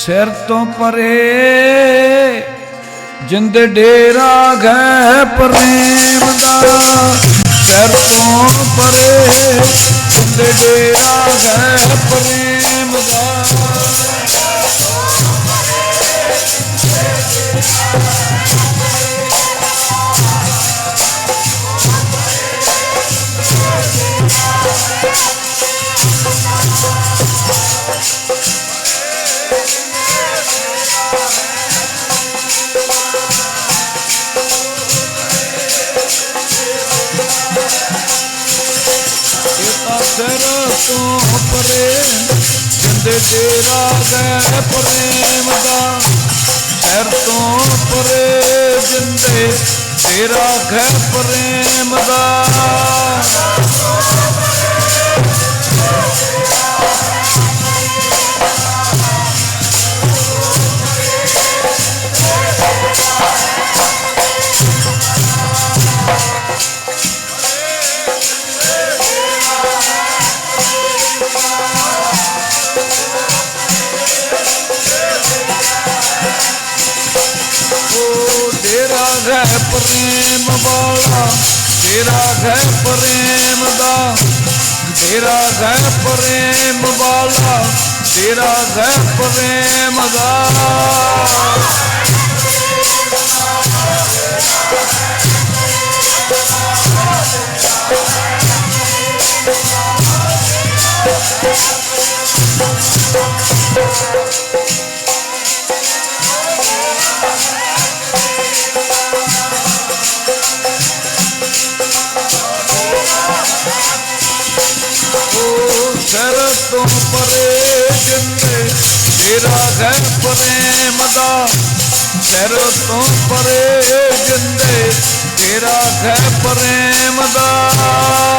ਸਿਰ ਤੋਂ ਪਰੇ ਜਿੰਦ ਡੇਰਾ ਗਏ ਪ੍ਰੇਮ ਦਾ ਸਿਰ ਤੋਂ ਪਰੇ। ਸਿਰ ਤੋਂ ਪਰੇ ਜਿੰਦ ਡੇਰਾ ਗਏ ਪ੍ਰੇਮ ਦਾ। ਸਿਰ ਤੋਂ ਪਰੇ ਜਿੰਦੇ ਤੇਰਾ ਹੈ ਪ੍ਰੇਮ ਦਾ। ਹੈ ਪ੍ਰੇਮ ਵਾਲਾ, ਤੇਰਾ ਹੈ ਪ੍ਰੇਮ ਦਾ। ਤੇਰਾ ਹੈ ਪ੍ਰੇਮ ਵਾਲਾ, ਤੇਰਾ ਹੈ ਪ੍ਰੇਮ ਦਾ। ਤੋਂ ਪਰੇ ਜਿੰਦੇ ਤੇਰਾ ਹੈ ਪ੍ਰੇਮ ਦਾ, ਸਿਰ ਤੋਂ ਪਰੇ ਜਿੰਦੇ ਤੇਰਾ ਹੈ ਪ੍ਰੇਮ ਦਾ।